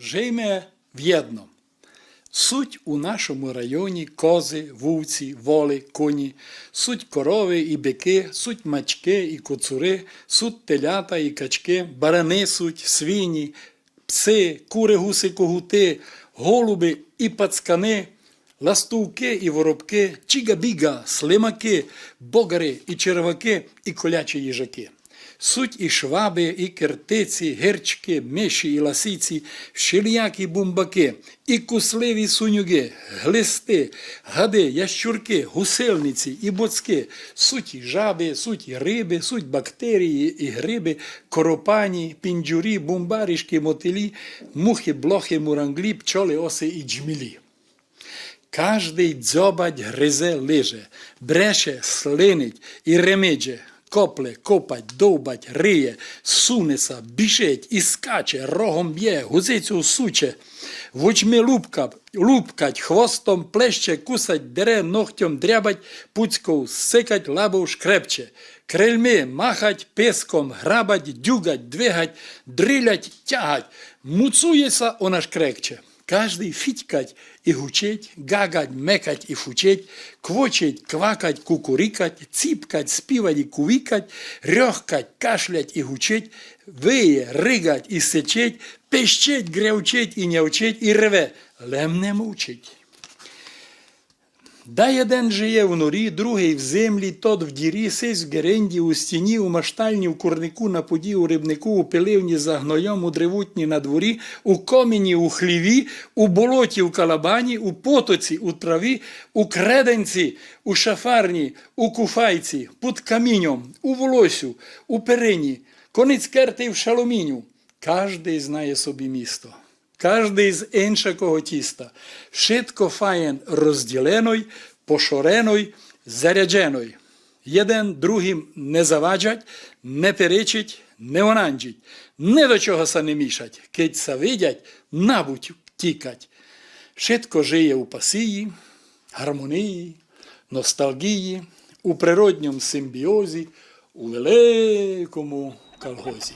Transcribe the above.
Жийме в єдном. Суть у нашому районі кози, вовці, воли, коні, суть корови і бики, суть мачки і коцури, суть телята і качки, барани суть, свині, пси, кури, гуси, когути, голуби і пацкани, ластувки і воробки, чіга-біга, слимаки, богари і черваки і колячі їжаки. Суть і шваби, і киртиці, гирчки, миші і ласиці, всілякі бумбаки, і кусливі сунюги, глисти, гади, ящурки, гусельниці і боцки, суть і жаби, суть і риби, суть бактерії і гриби, коропані, піндюрі, бумбарішки, мотилі, мухи, блохи, муранглі, пчоли, оси і джмілі. Кожний дзьобать гризе лиже, бреше, слинить і ремидже, копле, копать, довбать, риє, сунеса, біжить і скаче, рогом б'є, гузицю суче, вочми лупка, лупкать, хвостом плеще, кусать, дере, ногтем дрябать, пуцьков, сикать, лабов шкрепче. Крильми махать, песком, грабать, дюгать, двигать, дрилять, тягать, муцується, вона шкрекче. Каждый фитькать и гучеть, гагать, мекать и фучеть, квочеть, квакать, кукурикать, ципкать, співать і кувикать, рехкать, кашлять і гучеть, виє, ригать і сечеть, пещеть, грявчеть і нявчеть, і реве, лем не мучить. Дай один жиє в норі, другий в землі, тот в дірі, сись в геренді, у стіні, у маштальні, в курнику, на поді, у рибнику, у пиливні, за гноєм, у древутні на дворі, у коміні, у хліві, у болоті, у калабані, у потоці, у траві, у креденці, у шафарні, у куфайці, під камінням, у волосю, у перині, конець керти в шаломіню. Кожний знає собі місто. Każdy z іншого тіста. Шитко фаєн розділеной, пошореной, зарядженой. Єден другим не заваджать, не перечить, не онанджить, не до чого са не мішать. Кить са видять, набуть тікать. Шитко жиє у пасії, гармонії, ностальгії, у природньому симбіозі, у великому колгозі.